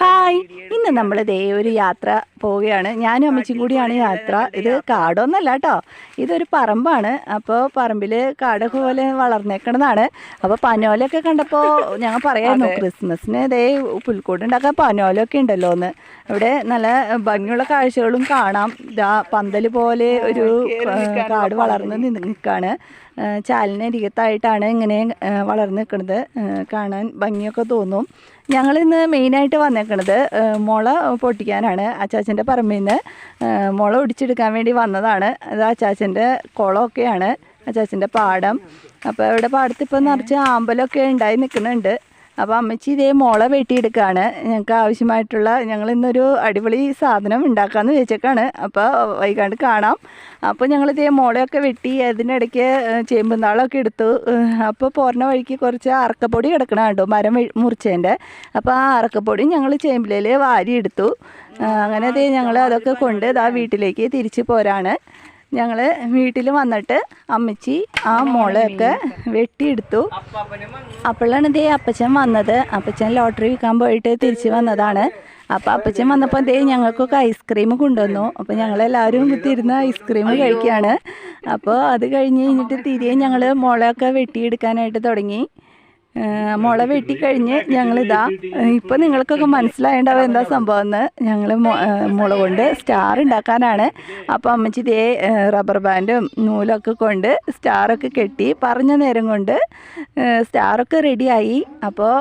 Hi. ഇന്ന് നമ്മൾ ദേ ഒരു യാത്ര പോവുകയാണ്. ഞാനും അമ്മച്ചും കൂടിയാണ് യാത്ര. ഇത് കാടൊന്നല്ല കേട്ടോ ഇതൊരു പറമ്പാണ്. അപ്പോൾ പറമ്പിൽ കാട് പോലെ വളർന്നേക്കണതാണ്. അപ്പോൾ പനോലൊക്കെ കണ്ടപ്പോൾ ഞങ്ങൾ പറയായിരുന്നു ക്രിസ്മസിന് ഇതേ പുൽക്കൂട് ഉണ്ടാക്കാൻ പനോലൊക്കെ ഉണ്ടല്ലോ എന്ന് ഇവിടെ നല്ല ഭംഗിയുള്ള കാഴ്ചകളും കാണാം. ദാ പന്തൽ പോലെ ഒരു കാട് വളർന്ന് നിൽക്കുകയാണ് ചാലിനരികത്തായിട്ടാണ് ഇങ്ങനെ വളർന്നു നിൽക്കുന്നത് കാണാൻ ഭംഗിയൊക്കെ തോന്നും. ഞങ്ങളിന്ന് മെയിനായിട്ട് വന്നേക്കണത് മുള പൊട്ടിക്കാനാണ് അച്ചാച്ചന്റെ പറമ്പിൽ നിന്ന് മുള ഒടിച്ചെടുക്കാൻ വേണ്ടി വന്നതാണ്. അത് അച്ചാച്ചന്റെ കുളമൊക്കെയാണ് അച്ചാച്ചന്റെ പാടം. അപ്പോൾ ഇവിടെ പാടത്ത് ഇപ്പോൾ നിറച്ച് ആമ്പലൊക്കെ ഉണ്ടായി നിൽക്കുന്നുണ്ട്. അപ്പോൾ അമ്മച്ചി ഇതേ മുള വെട്ടിയെടുക്കുകയാണ് ഞങ്ങൾക്ക് ആവശ്യമായിട്ടുള്ള ഞങ്ങൾ ഇന്നൊരു അടിപൊളി സാധനം ഉണ്ടാക്കാമെന്ന് വെച്ചേക്കാണ് അപ്പോൾ വൈകാണ്ട് കാണാം. അപ്പോൾ ഞങ്ങൾ മുളയൊക്കെ വെട്ടി അതിനിടയ്ക്ക് ചേമ്പുന്നാളൊക്കെ എടുത്തു. അപ്പോൾ പോരണ വഴിക്ക് കുറച്ച് അറക്കപ്പൊടി കിടക്കണം കേട്ടോ മരം മുറിച്ചതിന്റെ അപ്പോൾ ആ അറക്കപ്പൊടി ഞങ്ങൾ ചേമ്പിലയിൽ വാരിയെടുത്തു. അങ്ങനെ അതേ ഞങ്ങൾ അതൊക്കെ കൊണ്ട് ഇതാ വീട്ടിലേക്ക് തിരിച്ച് പോരാണ്. ഞങ്ങൾ വീട്ടിൽ വന്നിട്ട് അമ്മച്ചി ആ മുളയൊക്കെ വെട്ടിയെടുത്തു. അപ്പോഴാണ് ദേ അപ്പച്ചൻ വന്നത്. അപ്പച്ചൻ ലോട്ടറി വിൽക്കാൻ പോയിട്ട് തിരിച്ചു വന്നതാണ്. അപ്പോൾ അപ്പച്ചൻ വന്നപ്പോൾ ദേ ഞങ്ങൾക്കൊക്കെ ഐസ്ക്രീം കൊണ്ടുവന്നു. അപ്പോൾ ഞങ്ങളെല്ലാവരും കുത്തിയിരുന്ന് ഐസ്ക്രീം കഴിക്കുകയാണ് അപ്പോൾ അത് കഴിഞ്ഞ് കഴിഞ്ഞിട്ട് തിരികെ ഞങ്ങൾ മുളയൊക്കെ വെട്ടിയെടുക്കാനായിട്ട് തുടങ്ങി. മുള വെട്ടിക്കഴിഞ്ഞ് ഞങ്ങളിതാ ഇപ്പം നിങ്ങൾക്കൊക്കെ മനസ്സിലായേണ്ടാവും എന്താ സംഭവം എന്ന് ഞങ്ങൾ മുള കൊണ്ട് സ്റ്റാർ ഉണ്ടാക്കാനാണ്. അപ്പോൾ അമ്മച്ചി ഇതേ റബ്ബർ ബാൻഡും നൂലൊക്കെ കൊണ്ട് സ്റ്റാറൊക്കെ കെട്ടി പറഞ്ഞ നേരം കൊണ്ട് സ്റ്റാറൊക്കെ റെഡിയായി. അപ്പോൾ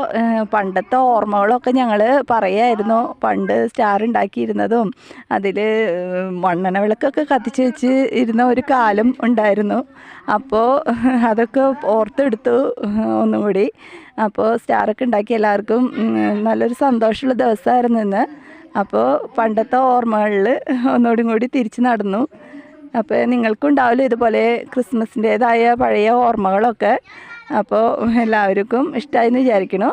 പണ്ടത്തെ ഓർമ്മകളൊക്കെ ഞങ്ങൾ പറയായിരുന്നു. പണ്ട് സ്റ്റാർ ഉണ്ടാക്കിയിരുന്നതും അതിൽ മണ്ണെണ്ണ വിളക്കൊക്കെ കത്തിച്ച് വെച്ച് ഇരുന്ന ഒരു കാലം ഉണ്ടായിരുന്നു. അപ്പോൾ അതൊക്കെ ഓർത്തെടുത്തു ഒന്നും കൂടി അപ്പോൾ സ്റ്റാറൊക്കെ ഉണ്ടാക്കി എല്ലാവർക്കും നല്ലൊരു സന്തോഷമുള്ള ദിവസമായിരുന്നു ഇന്ന്. അപ്പോൾ പണ്ടത്തെ ഓർമ്മകളിൽ ഒന്നുകൂടി കൂടി തിരിച്ചു നടന്നു. അപ്പോൾ നിങ്ങൾക്കും ഉണ്ടാവില്ല ഇതുപോലെ ക്രിസ്മസിന്റേതായ പഴയ ഓർമ്മകളൊക്കെ. അപ്പോൾ എല്ലാവർക്കും ഇഷ്ടമായി എന്ന് വിചാരിക്കണു